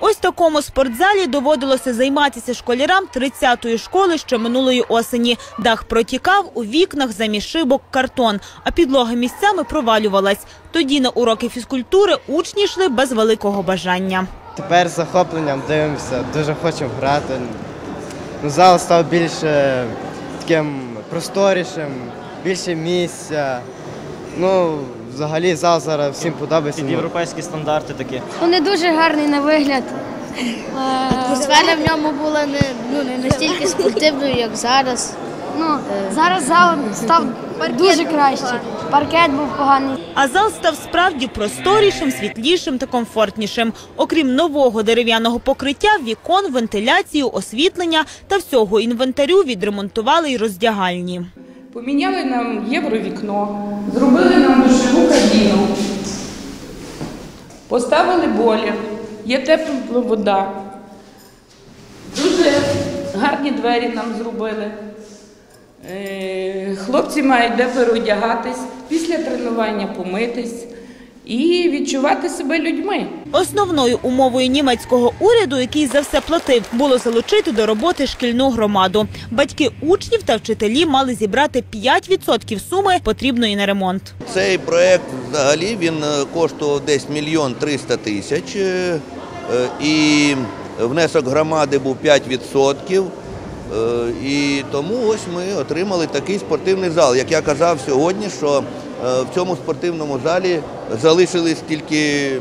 Ось такому спортзалі доводилося займатися школярам 30-ї школи ще минулої осені. Дах протікав, у вікнах замість шибок картон, а підлога місцями провалювалась. Тоді на уроки фізкультури учні йшли без великого бажання. Тепер з захопленням дивимося, дуже хочемо грати. Ну, Зал став більше таким просторішим, більше місця. Ну, взагалі зал зараз всім подобається. Під європейські стандарти такі. Вони дуже гарний на вигляд. Атмосфера в ньому була не, ну, не настільки спортивною, як зараз. Ну, зараз зал став дуже кращий. Паркет був поганий. А зал став справді просторішим, світлішим та комфортнішим. Окрім нового дерев'яного покриття, вікон, вентиляцію, освітлення та всього інвентарю відремонтували й роздягальні. Поміняли нам євровікно, зробили нам душеву кабіну, поставили болі, є тепла вода. Дуже гарні двері нам зробили. Е, Хлопці мають де переодягатись, після тренування помитись і відчувати себе людьми. Основною умовою німецького уряду, який за все платив, було залучити до роботи шкільну громаду. Батьки учнів та вчителі мали зібрати 5% суми, потрібної на ремонт. Цей проект взагалі він е, коштував десь мільйон триста тисяч, е, е, і внесок громади був 5%. Е, І тому ось ми отримали такий спортивний зал. Як я казав сьогодні, що е, в цьому спортивному залі залишились тільки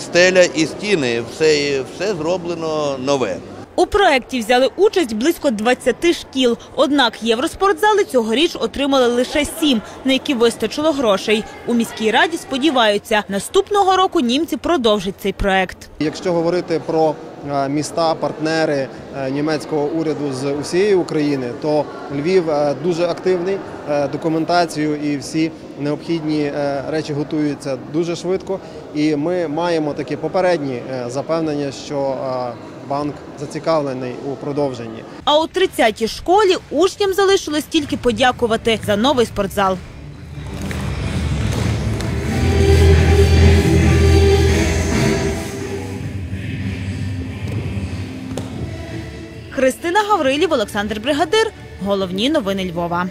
стеля і стіни. Все, все зроблено нове. У проєкті взяли участь близько 20 шкіл. Однак євроспортзали цьогоріч отримали лише сім, на які вистачило грошей. У міській раді сподіваються, наступного року німці продовжать цей проект. Якщо говорити про е, міста, партнери е, німецького уряду з усієї України, то Львів е, дуже активний. Документацію і всі необхідні речі готуються дуже швидко. І ми маємо такі попередні запевнення, що банк зацікавлений у продовженні. А у 30-й школі учням залишилось тільки подякувати за новий спортзал. Христина Гаврилів, Олександр Бригадир. Головні новини Львова.